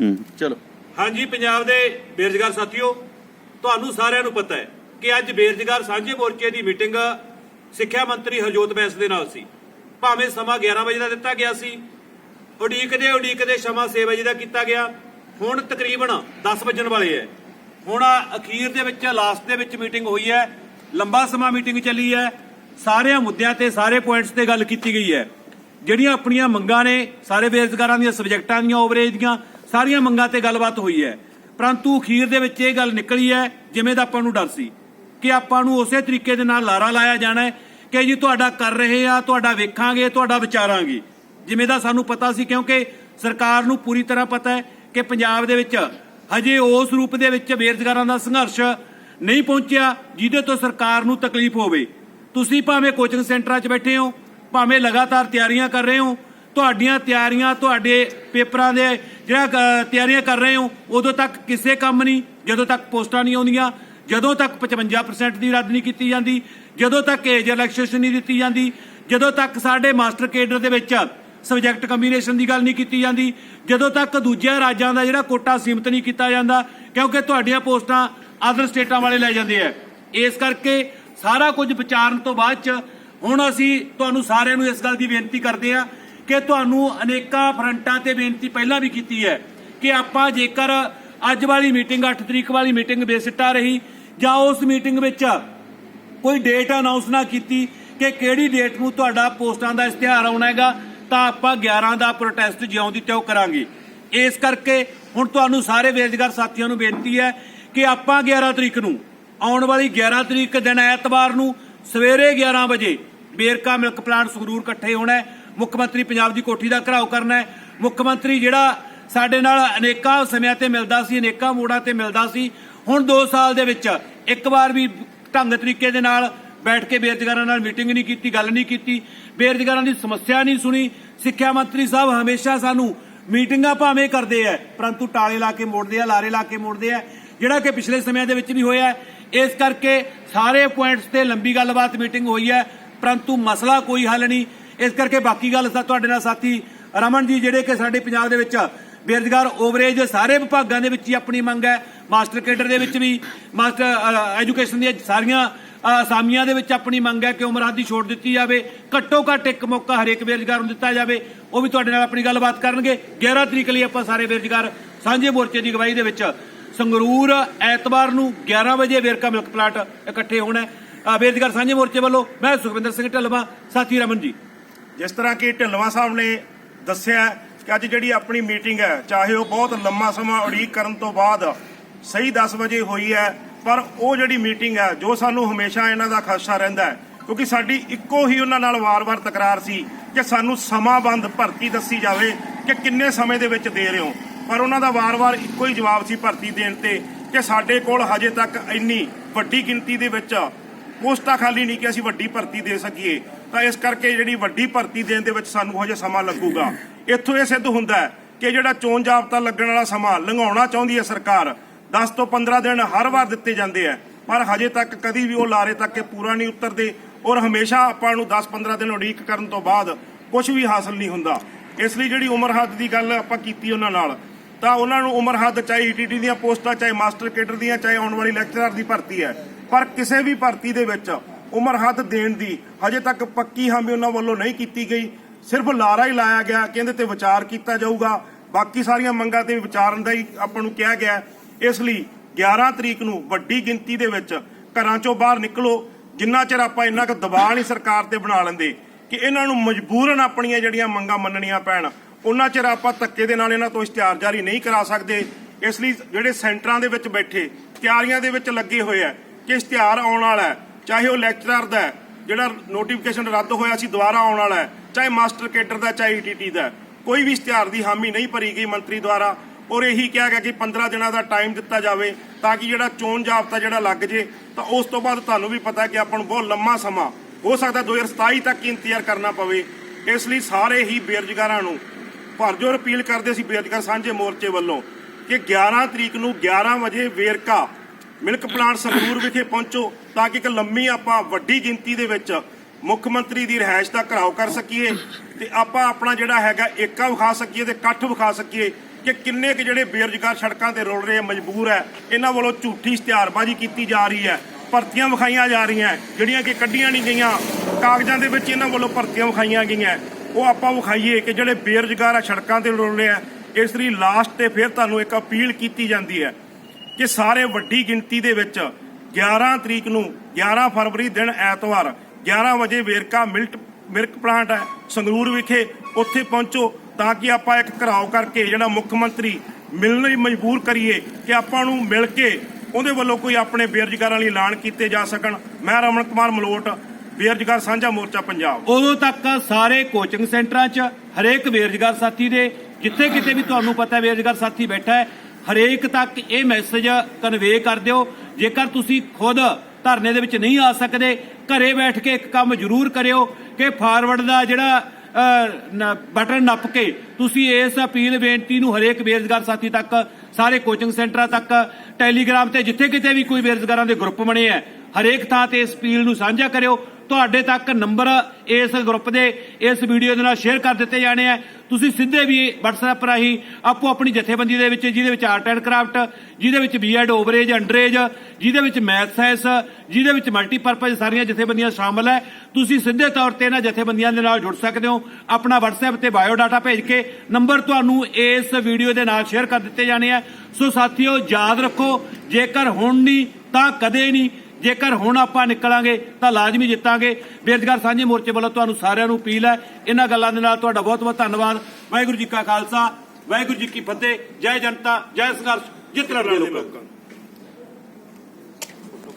ਹੂੰ। ਚਲੋ। ਹਾਂਜੀ ਪੰਜਾਬ ਦੇ ਬੇਰੁਜ਼ਗਾਰ ਸਾਥੀਓ ਤੁਹਾਨੂੰ ਸਾਰਿਆਂ ਨੂੰ ਪਤਾ ਹੈ ਕਿ ਅੱਜ ਬੇਰੁਜ਼ਗਾਰ ਸਾਂਝੇ ਮੋਰਚੇ ਦੀ ਮੀਟਿੰਗ ਸਿੱਖਿਆ ਮੰਤਰੀ ਹਰਜੋਤ ਬੈਂਸ ਦੇ ਨਾਲ ਸੀ। ਭਾਵੇਂ ਸਮਾਂ 11 ਵਜੇ ਦਾ ਦਿੱਤਾ ਗਿਆ ਸੀ ਉਡੀਕਦੇ ਉਡੀਕਦੇ ਸਮਾਂ 6 ਵਜੇ ਦਾ ਕੀਤਾ ਗਿਆ। ਹੁਣ ਤਕਰੀਬਨ 10 ਵਜਣ ਵਾਲੇ ਹੈ। ਹੁਣ ਅਖੀਰ ਦੇ ਵਿੱਚ ਲਾਸਟ ਦੇ ਵਿੱਚ ਮੀਟਿੰਗ ਹੋਈ ਹੈ। ਲੰਬਾ ਸਮਾਂ ਮੀਟਿੰਗ ਚੱਲੀ ਹੈ। ਸਾਰਿਆਂ ਮੁੱਦਿਆਂ ਤੇ ਸਾਰੇ ਪੁਆਇੰਟਸ ਤੇ ਗੱਲ ਕੀਤੀ ਗਈ ਹੈ। ਜਿਹੜੀਆਂ ਆਪਣੀਆਂ ਮੰਗਾਂ ਨੇ ਸਾਰੇ ਬੇਰੁਜ਼ਗਾਰਾਂ ਦੀਆਂ ਸਬਜੈਕਟਾਂ ਦੀਆਂ ਓਵਰੇਜ ਦੀਆਂ ਸਾਰੀਆਂ ਮੰਗਾਂ ਤੇ ਗੱਲਬਾਤ ਹੋਈ ਹੈ। ਪਰੰਤੂ ਅਖੀਰ ਦੇ ਵਿੱਚ ਇਹ ਗੱਲ ਨਿਕਲੀ ਹੈ, ਜਿਵੇਂ ਦਾ ਆਪਾਂ ਨੂੰ ਡਰ ਸੀ ਕਿ ਆਪਾਂ ਨੂੰ ਉਸੇ ਤਰੀਕੇ ਦੇ ਨਾਲ ਲਾਰਾ ਲਾਇਆ ਜਾਣਾ ਹੈ ਕਿ ਜੀ ਤੁਹਾਡਾ ਕਰ ਰਹੇ ਆ, ਤੁਹਾਡਾ ਵੇਖਾਂਗੇ, ਤੁਹਾਡਾ ਵਿਚਾਰਾਂਗੇ। ਜਿਵੇਂ ਦਾ ਸਾਨੂੰ ਪਤਾ ਸੀ, ਕਿਉਂਕਿ ਸਰਕਾਰ ਨੂੰ ਪੂਰੀ ਤਰ੍ਹਾਂ ਪਤਾ ਹੈ ਕਿ ਪੰਜਾਬ ਦੇ ਵਿੱਚ ਹਜੇ ਉਸ ਰੂਪ ਦੇ ਵਿੱਚ ਬੇਰੁਜ਼ਗਾਰਾਂ ਦਾ ਸੰਘਰਸ਼ ਨਹੀਂ ਪਹੁੰਚਿਆ ਜਿਹਦੇ ਤੋਂ ਸਰਕਾਰ ਨੂੰ ਤਕਲੀਫ ਹੋਵੇ। ਤੁਸੀਂ ਭਾਵੇਂ ਕੋਚਿੰਗ ਸੈਂਟਰਾਂ 'ਚ ਬੈਠੇ ਹੋ, ਭਾਵੇਂ ਲਗਾਤਾਰ ਤਿਆਰੀਆਂ ਕਰ ਰਹੇ ਹੋ ਤੁਹਾਡੀਆਂ ਤਿਆਰੀਆਂ, ਤੁਹਾਡੇ ਪੇਪਰਾਂ ਦੇ ਜਿਹੜਾ ਤਿਆਰੀਆਂ ਕਰ ਰਹੇ ਹੋ, ਉਦੋਂ ਤੱਕ ਕਿਸੇ ਕੰਮ ਨਹੀਂ, ਜਦੋਂ ਤੱਕ ਪੋਸਟਾਂ ਨਹੀਂ ਆਉਂਦੀਆਂ, ਜਦੋਂ ਤੱਕ 55% ਦੀ ਰੱਦ ਨਹੀਂ ਕੀਤੀ ਜਾਂਦੀ, ਜਦੋਂ ਤੱਕ ਏਜ ਰਿਲੈਕਸੇਸ਼ਨ ਨਹੀਂ ਦਿੱਤੀ ਜਾਂਦੀ, ਜਦੋਂ ਤੱਕ ਸਾਡੇ ਮਾਸਟਰ ਕੇਡਰ ਦੇ ਵਿੱਚ ਸਬਜੈਕਟ ਕੰਬੀਨੇਸ਼ਨ ਦੀ ਗੱਲ ਨਹੀਂ ਕੀਤੀ ਜਾਂਦੀ, ਜਦੋਂ ਤੱਕ ਦੂਜਿਆਂ ਰਾਜਾਂ ਦਾ ਜਿਹੜਾ ਕੋਟਾ ਸੀਮਤ ਨਹੀਂ ਕੀਤਾ ਜਾਂਦਾ, ਕਿਉਂਕਿ ਤੁਹਾਡੀਆਂ ਪੋਸਟਾਂ ਅਦਰ ਸਟੇਟਾਂ ਵਾਲੇ ਲੈ ਜਾਂਦੇ ਆ। ਇਸ ਕਰਕੇ ਸਾਰਾ ਕੁਝ ਵਿਚਾਰਨ ਤੋਂ ਬਾਅਦ ਚ ਹੁਣ ਅਸੀਂ ਤੁਹਾਨੂੰ ਸਾਰਿਆਂ ਨੂੰ ਇਸ ਗੱਲ ਦੀ ਬੇਨਤੀ ਕਰਦੇ ਆ ਕਿ ਤੁਹਾਨੂੰ ਅਨੇਕਾਂ ਫਰੰਟਾਂ ਤੇ ਬੇਨਤੀ ਪਹਿਲਾਂ ਵੀ ਕੀਤੀ ਹੈ ਕਿ ਆਪਾਂ ਜੇਕਰ ਅੱਜ ਵਾਲੀ ਮੀਟਿੰਗ 8 ਤਰੀਕ ਵਾਲੀ ਮੀਟਿੰਗ ਬੇਸਿੱਟਾ ਰਹੀ ਜਾਂ ਉਸ ਮੀਟਿੰਗ ਵਿੱਚ ਕੋਈ ਡੇਟ ਅਨਾਉਂਸ ਨਾ ਕੀਤੀ ਕਿ ਕਿਹੜੀ ਡੇਟ ਨੂੰ ਤੁਹਾਡਾ ਪੋਸਟਾਂ ਦਾ ਇਸ਼ਤਿਹਾਰ ਆਉਣਾ ਹੈਗਾ, ਤਾਂ ਆਪਾਂ 11 ਦਾ ਪ੍ਰੋਟੈਸਟ ਜਿਉਂ ਦੀ ਕਰਾਂਗੇ। ਇਸ ਕਰਕੇ ਹੁਣ ਤੁਹਾਨੂੰ ਸਾਰੇ ਬੇਰੁਜ਼ਗਾਰ ਸਾਥੀਆਂ ਨੂੰ ਬੇਨਤੀ ਹੈ ਕਿ ਆਪਾਂ 11 ਤਰੀਕ ਨੂੰ, ਆਉਣ ਵਾਲੀ 11 ਤਰੀਕ ਦਿਨ ਐਤਵਾਰ ਨੂੰ ਸਵੇਰੇ 11 ਵਜੇ ਬੇਰਕਾ ਮਿਲਕ ਪਲਾਂਟ ਸੰਗਰੂਰ ਇਕੱਠੇ ਹੋਣਾ ਹੈ। ਮੁੱਖ ਮੰਤਰੀ ਪੰਜਾਬ ਦੀ ਕੋਠੀ ਦਾ ਘਰਾਓ ਕਰਨਾ ਹੈ। ਮੁੱਖ ਮੰਤਰੀ ਜਿਹੜਾ ਸਾਡੇ ਨਾਲ ਅਨੇਕਾਂ ਸਮਿਆਂ ਤੇ ਮਿਲਦਾ ਸੀ, ਅਨੇਕਾਂ ਮੋੜਾਂ ਤੇ ਮਿਲਦਾ ਸੀ। ਹੁਣ 2 ਸਾਲ ਦੇ ਵਿੱਚ ਇੱਕ ਵਾਰ ਵੀ ਢੰਗ ਤਰੀਕੇ ਦੇ ਨਾਲ ਬੈਠ ਕੇ ਬੇਰੁਜ਼ਗਾਰਾਂ ਨਾਲ ਮੀਟਿੰਗ ਨਹੀਂ ਕੀਤੀ, ਗੱਲ ਨਹੀਂ ਕੀਤੀ। ਬੇਰੁਜ਼ਗਾਰਾਂ ਦੀ ਸਮੱਸਿਆ ਨਹੀਂ ਸੁਣੀ। ਸਿੱਖਿਆ ਮੰਤਰੀ ਸਾਹਿਬ ਹਮੇਸ਼ਾ ਸਾਨੂੰ ਮੀਟਿੰਗਾਂ ਭਾਵੇਂ ਕਰਦੇ ਆ, ਪਰੰਤੂ ਟਾਲੇ ਲਾ ਕੇ ਮੋੜਦੇ ਆ, ਲਾਰੇ ਲਾ ਕੇ ਮੋੜਦੇ ਆ। ਜਿਹੜਾ ਕਿ ਪਿਛਲੇ ਸਮਿਆਂ ਦੇ ਵਿੱਚ ਵੀ ਹੋਇਆ ਇਸ ਕਰਕੇ ਸਾਰੇ ਪੁਆਇੰਟਸ ਤੇ ਲੰਬੀ ਗੱਲਬਾਤ ਮੀਟਿੰਗ ਹੋਈ ਹੈ। ਪਰੰਤੂ ਮਸਲਾ ਕੋਈ ਹੱਲ ਨਹੀਂ। ਇਸ ਕਰਕੇ ਬਾਕੀ ਗੱਲ ਤੁਹਾਡੇ ਨਾਲ ਸਾਥੀ ਰਮਨ ਜੀ, ਜਿਹੜੇ ਕਿ ਸਾਡੇ ਪੰਜਾਬ ਦੇ ਵਿੱਚ ਬੇਰੁਜ਼ਗਾਰ ਓਵਰੇਜ ਸਾਰੇ ਵਿਭਾਗਾਂ ਦੇ ਵਿੱਚ ਹੀ ਆਪਣੀ ਮੰਗ ਹੈ। ਮਾਸਟਰ ਕੇਡਰ ਦੇ ਵਿੱਚ ਵੀ ਮਾਸਟਰ ਐਜੂਕੇਸ਼ਨ ਦੀਆਂ ਸਾਰੀਆਂ ਅਸਾਮੀਆਂ ਦੇ ਵਿੱਚ ਆਪਣੀ ਮੰਗ ਹੈ ਕਿ ਉਮਰ ਹੱਦ ਦੀ ਛੋਟ ਦਿੱਤੀ ਜਾਵੇ। ਘੱਟੋ ਘੱਟ ਇੱਕ ਮੌਕਾ ਹਰੇਕ ਬੇਰੁਜ਼ਗਾਰ ਨੂੰ ਦਿੱਤਾ ਜਾਵੇ। ਉਹ ਵੀ ਤੁਹਾਡੇ ਨਾਲ ਆਪਣੀ ਗੱਲਬਾਤ ਕਰਨਗੇ। 11 ਤਰੀਕ ਲਈ ਆਪਾਂ ਸਾਰੇ ਬੇਰੁਜ਼ਗਾਰ ਸਾਂਝੇ ਮੋਰਚੇ ਦੀ ਅਗਵਾਈ ਦੇ ਵਿੱਚ ਸੰਗਰੂਰ ਐਤਵਾਰ ਨੂੰ 11 ਵਜੇ ਵੇਰਕਾ ਮਿਲਕ ਪਲਾਟ ਇਕੱਠੇ ਹੋਣਾ ਹੈ। ਬੇਰੁਜ਼ਗਾਰ ਸਾਂਝੇ ਮੋਰਚੇ ਵੱਲੋਂ ਮੈਂ ਸੁਖਵਿੰਦਰ ਸਿੰਘ ਢਲਵਾ, ਸਾਥੀ ਰਮਨ ਜੀ। ਜਿਸ ਤਰ੍ਹਾਂ ਕਿ ਢਿੱਲਵਾਂ ਸਾਹਿਬ ਨੇ ਦੱਸਿਆ ਕਿ ਅੱਜ ਜਿਹੜੀ ਆਪਣੀ ਮੀਟਿੰਗ ਹੈ, ਚਾਹੇ ਉਹ ਬਹੁਤ ਲੰਮਾ ਸਮਾਂ ਉਡੀਕ ਕਰਨ ਤੋਂ ਬਾਅਦ ਸਹੀ 10 ਵਜੇ ਹੋਈ ਹੈ, ਪਰ ਉਹ ਜਿਹੜੀ ਮੀਟਿੰਗ ਹੈ, ਜੋ ਸਾਨੂੰ ਹਮੇਸ਼ਾ ਇਹਨਾਂ ਦਾ ਖਦਸ਼ਾ ਰਹਿੰਦਾ ਹੈ, ਕਿਉਂਕਿ ਸਾਡੀ ਇੱਕੋ ਹੀ ਉਹਨਾਂ ਨਾਲ ਵਾਰ-ਵਾਰ ਤਕਰਾਰ ਸੀ ਕਿ ਸਾਨੂੰ ਸਮਾਂਬੰਦ ਭਰਤੀ ਦੱਸੀ ਜਾਵੇ ਕਿ ਕਿੰਨੇ ਸਮੇਂ ਦੇ ਵਿੱਚ ਦੇ ਰਹੇ ਹੋ। ਪਰ ਉਹਨਾਂ ਦਾ ਵਾਰ-ਵਾਰ ਇੱਕੋ ਹੀ ਜਵਾਬ ਸੀ ਭਰਤੀ ਦੇਣ ਤੇ ਕਿ ਸਾਡੇ ਕੋਲ ਹਜੇ ਤੱਕ ਇੰਨੀ ਵੱਡੀ ਗਿਣਤੀ ਦੇ ਵਿੱਚ ਪੋਸਟਾਂ ਖਾਲੀ ਨਹੀਂ ਕਿ ਅਸੀਂ ਵੱਡੀ ਭਰਤੀ ਦੇ ਸਕੀਏ। ਤਾਂ ਇਸ ਕਰਕੇ ਜਿਹੜੀ ਵੱਡੀ ਭਰਤੀ ਦੇਣ ਦੇ ਵਿੱਚ ਸਾਨੂੰ ਹਜੇ ਸਮਾਂ ਲੱਗੂਗਾ। ਇੱਥੋਂ ਇਹ ਸਿੱਧ ਹੁੰਦਾ ਹੈ ਕਿ ਜਿਹੜਾ ਚੋਣ ਜਾਬਤਾ ਲੱਗਣ ਵਾਲਾ ਸਮਾਂ ਲੰਘਾਉਣਾ ਚਾਹੁੰਦੀ ਹੈ ਸਰਕਾਰ 10 ਤੋਂ 15 ਦਿਨ ਹਰ ਵਾਰ ਦਿੱਤੇ ਜਾਂਦੇ ਆ ਪਰ ਹਜੇ ਤੱਕ ਕਦੀ ਵੀ ਉਹ ਲਾਰੇ ਤੱਕ ਇਹ ਪੂਰਾ ਨਹੀਂ ਉਤਰਦੇ ਔਰ ਹਮੇਸ਼ਾ ਆਪਾਂ ਨੂੰ 10-15 ਦਿਨ ਉਡੀਕ ਕਰਨ ਤੋਂ ਬਾਅਦ ਕੁਝ ਵੀ ਹਾਸਲ ਨਹੀਂ ਹੁੰਦਾ। ਇਸ ਲਈ ਜਿਹੜੀ ਉਮਰ ਹੱਦ ਦੀ ਗੱਲ ਆਪਾਂ ਕੀਤੀ ਉਹਨਾਂ ਨਾਲ, ਤਾਂ ਉਹਨਾਂ ਨੂੰ ਉਮਰ ਹੱਦ ਚਾਹੇ ਈਟੀਟੀ ਦੀਆਂ ਪੋਸਟਾਂ, ਚਾਹੇ ਮਾਸਟਰ ਕੇਡਰ ਦੀਆਂ, ਚਾਹੇ ਆਉਣ ਵਾਲੀ ਲੈਕਚਰਰ ਦੀ ਭਰਤੀ ਹੈ। ਪਰ ਕਿਸੇ ਵੀ ਭਰਤੀ ਦੇ ਵਿੱਚ ਉਮਰ ਹੱਦ ਦੇਣ ਦੀ। ਹਜੇ ਤੱਕ ਪੱਕੀ ਹਾਮੀ ਉਹਨਾਂ ਵੱਲੋਂ ਨਹੀਂ ਕੀਤੀ ਗਈ। ਸਿਰਫ ਲਾਰਾ ਹੀ ਲਾਇਆ ਗਿਆ, ਕਹਿੰਦੇ ਤੇ ਵਿਚਾਰ ਕੀਤਾ ਜਾਊਗਾ। ਬਾਕੀ ਸਾਰੀਆਂ ਮੰਗਾਂ ਤੇ ਵਿਚਾਰਨ ਦਾ ਹੀ ਆਪਾਂ ਨੂੰ ਕਿਹਾ ਗਿਆ। ਇਸ ਲਈ 11 ਤਰੀਕ ਨੂੰ ਵੱਡੀ ਗਿਣਤੀ ਦੇ ਵਿੱਚ ਘਰਾਂ ਚੋਂ ਬਾਹਰ ਨਿਕਲੋ। ਜਿੰਨਾ ਚਿਰ ਆਪਾਂ ਇੰਨਾ ਕੁ ਦਬਾਅ ਨਹੀਂ ਸਰਕਾਰ ਤੇ ਬਣਾ ਲੈਂਦੇ ਕਿ ਇਹਨਾਂ ਨੂੰ ਮਜਬੂਰਨ ਆਪਣੀਆਂ ਜਿਹੜੀਆਂ ਮੰਗਾਂ ਮੰਨਣੀਆਂ ਪੈਣ, ਉਹਨਾਂ ਚਿਰ ਆਪਾਂ ਧੱਕੇ ਦੇ ਨਾਲ ਇਹਨਾਂ ਤੋਂ ਇਸ਼ਤਿਹਾਰ ਜਾਰੀ ਨਹੀਂ ਕਰਾ ਸਕਦੇ। ਇਸ ਲਈ ਜਿਹੜੇ ਸੈਂਟਰਾਂ ਦੇ ਵਿੱਚ ਬੈਠੇ, ਤਿਆਰੀਆਂ ਦੇ ਵਿੱਚ ਲੱਗੇ ਹੋਏ ਆ ਕਿ ਇਸ਼ਤਿਹਾਰ ਆਉਣ ਵਾਲਾ ਹੈ ਚਾਹੇ ਉਹ ਲੈਕਚਰਰ ਦਾ ਜਿਹੜਾ ਨੋਟੀਫਿਕੇਸ਼ਨ ਰੱਦ ਹੋਇਆ ਸੀ, ਦੁਬਾਰਾ ਆਉਣ ਵਾਲਾ ਹੈ, ਚਾਹੇ ਮਾਸਟਰ ਕੇਡਰ ਦਾ ਚਾਹੇ ਈਟੀਟੀ ਦਾ ਕੋਈ ਵੀ ਇਸ਼ਤਿਹਾਰ ਦੀ ਹਾਮੀ ਨਹੀਂ ਭਰੀ ਗਈ ਮੰਤਰੀ ਦੁਆਰਾ। ਔਰ ਇਹੀ ਕਿਹਾ ਗਿਆ ਕਿ 15 ਦਿਨਾਂ ਦਾ ਟਾਈਮ ਦਿੱਤਾ ਜਾਵੇ ਤਾਂ ਕਿ ਜਿਹੜਾ ਚੋਣ ਜਾਬਤਾ ਜਿਹੜਾ ਲੱਗ ਜੇ, ਤਾਂ ਉਸ ਤੋਂ ਬਾਅਦ ਤੁਹਾਨੂੰ ਵੀ ਪਤਾ ਕਿ ਆਪਾਂ ਨੂੰ ਬਹੁਤ ਲੰਮਾ ਸਮਾਂ ਹੋ ਸਕਦਾ 2027 ਤੱਕ ਇੰਤਜ਼ਾਰ ਕਰਨਾ ਪਵੇ। ਇਸ ਲਈ ਸਾਰੇ ਹੀ ਬੇਰੁਜ਼ਗਾਰਾਂ ਨੂੰ ਭਰਜੋਰ ਅਪੀਲ ਕਰਦੇ ਸੀ ਬੇਰੁਜ਼ਗਾਰ ਸਾਂਝੇ ਮੋਰਚੇ ਵੱਲੋਂ ਕਿ 11 ਤਰੀਕ ਨੂੰ 11 ਵਜੇ ਵੇਰਕਾ ਮਿਲਕ ਪਲਾਂਟ ਸੰਗਰੂਰ ਵਿਖੇ ਪਹੁੰਚੋ ਤਾਂ ਕਿ ਇੱਕ ਲੰਮੀ ਆਪਾਂ ਵੱਡੀ ਗਿਣਤੀ ਦੇ ਵਿੱਚ ਮੁੱਖ ਮੰਤਰੀ ਦੀ ਰਿਹਾਇਸ਼ ਦਾ ਘਰਾਓ ਕਰ ਸਕੀਏ ਤੇ ਆਪਾਂ ਆਪਣਾ ਜਿਹੜਾ ਹੈਗਾ ਏਕਾ ਵਿਖਾ ਸਕੀਏ ਤੇ ਇਕੱਠ ਵਿਖਾ ਸਕੀਏ ਕਿ ਕਿੰਨੇ ਕੁ ਜਿਹੜੇ ਬੇਰੁਜ਼ਗਾਰ ਸੜਕਾਂ ਤੇ ਰੁਲ ਰਹੇ ਮਜਬੂਰ ਹੈ। ਇਹਨਾਂ ਵੱਲੋਂ ਝੂਠੀ ਇਸ਼ਤਿਹਾਰਬਾਜ਼ੀ ਕੀਤੀ ਜਾ ਰਹੀ ਹੈ, ਭਰਤੀਆਂ ਵਿਖਾਈਆਂ ਜਾ ਰਹੀਆਂ ਜਿਹੜੀਆਂ ਕਿ ਕੱਢੀਆਂ ਨਹੀਂ ਗਈਆਂ। ਕਾਗਜ਼ਾਂ ਦੇ ਵਿੱਚ ਇਹਨਾਂ ਵੱਲੋਂ ਭਰਤੀਆਂ ਵਿਖਾਈਆਂ ਗਈਆਂ ਉਹ ਆਪਾਂ ਵਿਖਾਈਏ ਕਿ ਜਿਹੜੇ ਬੇਰੁਜ਼ਗਾਰ ਆ, ਸੜਕਾਂ ਤੇ ਰੁਲ ਰਹੇ ਆ, ਇਸ ਲਈ ਲਾਸਟ ਤੇ ਫਿਰ ਤੁਹਾਨੂੰ ਇੱਕ ਅਪੀਲ ਕੀਤੀ ਜਾਂਦੀ ਹੈ ਕਿ ਸਾਰੇ ਵੱਡੀ ਗਿਣਤੀ ਦੇ ਵਿੱਚ 11 ਤਰੀਕ ਨੂੰ 11 ਫਰਵਰੀ ਦਿਨ ਐਤਵਾਰ 11 ਵਜੇ ਵੇਰਕਾ ਮਿਲਟ, ਮਿਲਕ ਪਲਾਂਟ ਹੈ, ਸੰਗਰੂਰ ਵਿਖੇ ਉੱਥੇ ਪਹੁੰਚੋ ਤਾਂ ਕਿ ਆਪਾਂ ਇੱਕ ਘਰਾਓ ਕਰਕੇ ਜਿਹੜਾ ਮੁੱਖ ਮੰਤਰੀ ਮਿਲਣ ਲਈ ਮਜਬੂਰ ਕਰੀਏ ਕਿ ਆਪਾਂ ਨੂੰ ਮਿਲ ਕੇ ਉਹਦੇ ਵੱਲੋਂ ਕੋਈ ਆਪਣੇ ਬੇਰੁਜ਼ਗਾਰਾਂ ਲਈ ਐਲਾਨ ਕੀਤੇ ਜਾ ਸਕਣ। ਮੈਂ ਰਮਨ ਕੁਮਾਰ ਮਲੋਟ, ਬੇਰੁਜ਼ਗਾਰ ਸਾਂਝਾ ਮੋਰਚਾ ਪੰਜਾਬ। ਉਦੋਂ ਤੱਕ ਸਾਰੇ ਕੋਚਿੰਗ ਸੈਂਟਰਾਂ 'ਚ ਹਰੇਕ ਬੇਰੁਜ਼ਗਾਰ ਸਾਥੀ ਦੇ, ਜਿੱਥੇ ਕਿਤੇ ਵੀ ਤੁਹਾਨੂੰ ਪਤਾ ਹੈ ਬੇਰੁਜ਼ਗਾਰ ਸਾਥੀ ਬੈਠਾ ਹੈ ਹਰੇਕ ਤੱਕ ਇਹ ਮੈਸੇਜ ਕਨਵੇ ਕਰ ਦਿਓ। ਜੇਕਰ ਤੁਸੀਂ ਖੁਦ ਧਰਨੇ ਦੇ ਵਿੱਚ ਨਹੀਂ ਆ ਸਕਦੇ, ਘਰੇ ਬੈਠ ਕੇ ਇੱਕ ਕੰਮ ਜ਼ਰੂਰ ਕਰਿਓ ਕਿ ਫਾਰਵਰਡ ਦਾ ਜਿਹੜਾ ਬਟਨ ਨੱਪ ਕੇ ਤੁਸੀਂ ਇਸ ਅਪੀਲ ਬੇਨਤੀ ਨੂੰ ਹਰੇਕ ਬੇਰੁਜ਼ਗਾਰ ਸਾਥੀ ਤੱਕ, ਸਾਰੇ ਕੋਚਿੰਗ ਸੈਂਟਰਾਂ ਤੱਕ ਟੈਲੀਗ੍ਰਾਮ ਤੇ ਜਿੱਥੇ ਕਿਤੇ ਵੀ ਕੋਈ ਬੇਰੁਜ਼ਗਾਰਾਂ ਦੇ ਗਰੁੱਪ ਬਣੇ ਆ, ਹਰੇਕ ਥਾਂ ਤੇ ਇਸ ਅਪੀਲ ਨੂੰ ਸਾਂਝਾ ਕਰਿਓ। ਤੁਹਾਡੇ ਤੱਕ ਨੰਬਰ ਇਸ ਗਰੁੱਪ ਦੇ ਇਸ ਵੀਡੀਓ ਦੇ ਨਾਲ ਸ਼ੇਅਰ ਕਰ ਦਿੱਤੇ ਜਾਣੇ ਆ। ਤੁਸੀਂ ਸਿੱਧੇ ਵੀ WhatsApp ਰਾਹੀਂ ਆਪੋ ਆਪਣੀ ਜਥੇਬੰਦੀ ਦੇ ਵਿੱਚ, ਜਿਹਦੇ ਵਿੱਚ ਆਰਟ ਐਂਡ ਕਰਾਫਟ ਜਿਹਦੇ ਵਿੱਚ ਬੀਐਡ ਓਵਰੇਜ ਅੰਡਰੇਜ ਜਿਹਦੇ ਵਿੱਚ ਮੈਥ ਸਾਇੰਸ ਜਿਹਦੇ ਵਿੱਚ ਮਲਟੀਪਰਪਜ਼ ਸਾਰੀਆਂ ਜਥੇਬੰਦੀਆਂ ਸ਼ਾਮਲ ਹੈ। ਤੁਸੀਂ ਸਿੱਧੇ ਤੌਰ ਤੇ ਇਹਨਾਂ ਜਥੇਬੰਦੀਆਂ ਦੇ ਨਾਲ ਜੁੜ ਸਕਦੇ ਹੋ। ਆਪਣਾ WhatsApp ਤੇ ਬਾਇਓ ਡਾਟਾ ਭੇਜ ਕੇ ਨੰਬਰ ਤੁਹਾਨੂੰ ਇਸ ਵੀਡੀਓ ਦੇ ਨਾਲ ਸ਼ੇਅਰ ਕਰ ਦਿੱਤੇ ਜਾਣੇ ਆ। ਸੋ ਸਾਥੀਓ, ਯਾਦ ਰੱਖੋ, ਜੇਕਰ ਹੁਣ ਨਹੀਂ, ਤਾਂ ਕਦੇ ਨਹੀਂ ਜੇਕਰ ਹੁਣ ਆਪਾਂ ਨਿਕਲਾਂਗੇ ਤਾਂ ਲਾਜ਼ਮੀ ਜਿੱਤਾਂਗੇ। ਬੇਰੁਜ਼ਗਾਰ ਸਾਂਝੇ ਮੋਰਚੇ ਵੱਲੋਂ ਤੁਹਾਨੂੰ ਸਾਰਿਆਂ ਨੂੰ ਅਪੀਲ ਹੈ। ਇਹਨਾਂ ਗੱਲਾਂ ਦੇ ਨਾਲ ਤੁਹਾਡਾ ਬਹੁਤ ਬਹੁਤ ਧੰਨਵਾਦ। ਵਾਹਿਗੁਰੂ ਜੀ ਕਾ ਖਾਲਸਾ, ਵਾਹਿਗੁਰੂ ਜੀ ਕੀ ਫਤਿਹ। ਜੈ ਜਨਤਾ, ਜੈ ਸੰਘਰਸ਼। ਜਿੱਤ ਲੜਾਂਗੇ ਲੋਕਾਂ